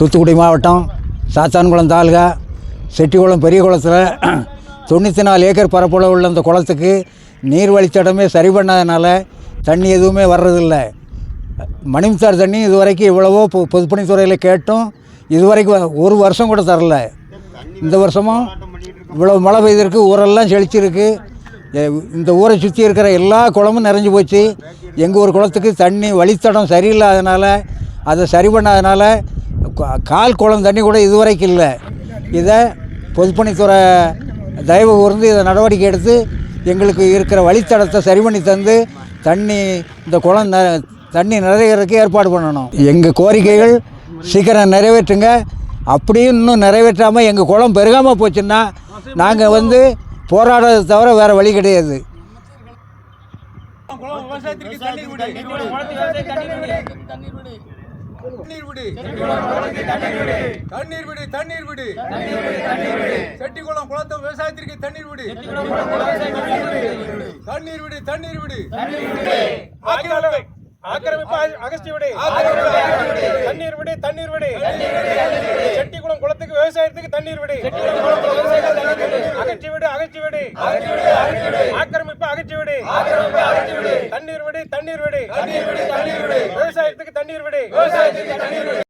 தூத்துக்குடி மாவட்டம் சாத்தான்குளம் தாலுகா செட்டிக்குளம் பெரிய குளத்தில் தொண்ணூற்றி நாலு ஏக்கர் பரப்பளவு உள்ள அந்த குளத்துக்கு நீர் வழித்தடமே சரி பண்ணாதனால தண்ணி எதுவுமே வர்றதில்ல. மணிமுத்தார் தண்ணி இது வரைக்கும் இவ்வளவோ பொ பொதுப்பணித்துறையில் கேட்டும். இது வரைக்கும் ஒரு வருஷம் கூட தரல. இந்த வருஷமும் இவ்வளோ மழை பெய்திருக்கு ஊரெல்லாம் செழிச்சிருக்கு. இந்த ஊரை சுற்றி இருக்கிற எல்லா குளமும் நிறைஞ்சு போச்சு. எங்கள் ஊர் குளத்துக்கு தண்ணி வழித்தடம் சரியில்லாதனால அதை சரி பண்ணாதனால கால் குளம் தண்ணி கூட இதுவரைக்கும் இல்லை. இதை பொதுப்பணித்துறை தயவு கூர்ந்து இதை நடவடிக்கை எடுத்து எங்களுக்கு இருக்கிற வழித்தடத்தை சரி பண்ணி தந்து தண்ணி இந்த குளம் ந தண்ணி நிறைவேறதுக்கு ஏற்பாடு பண்ணணும். எங்கள் கோரிக்கைகள் சீக்கிரம் நிறைவேற்றுங்க. அப்படியும் இன்னும் நிறைவேற்றாமல் எங்கள் குளம் பெருகாமல் போச்சுன்னா நாங்கள் வந்து போராடுறதை தவிர வேறு வழி கிடையாது. விவசாயத்திற்கு தண்ணீர் விடு. தண்ணீர் விடு. தண்ணீர் விடு தண்ணீர் விடு. செட்டிக்குளம் குளத்தை விவசாயத்திற்கு தண்ணீர் விடு. தண்ணீர் விடு தண்ணீர் விடு. ஆக்கிரமிப்பு ஆக்கிரமிப்பு அக- அகற்றி விடு. தண்ணீர் விடு தண்ணீர் விடு. செட்டிக்குளம் குளத்துக்கு விவசாயத்துக்கு தண்ணீர் விடு. அகற்றி விடு அகற்றி விடு. ஆக்கிரமிப்பு அகற்றி விடு. தண்ணீர் விடு தண்ணீர் விடு. விவசாயத்துக்கு தண்ணீர் விடு.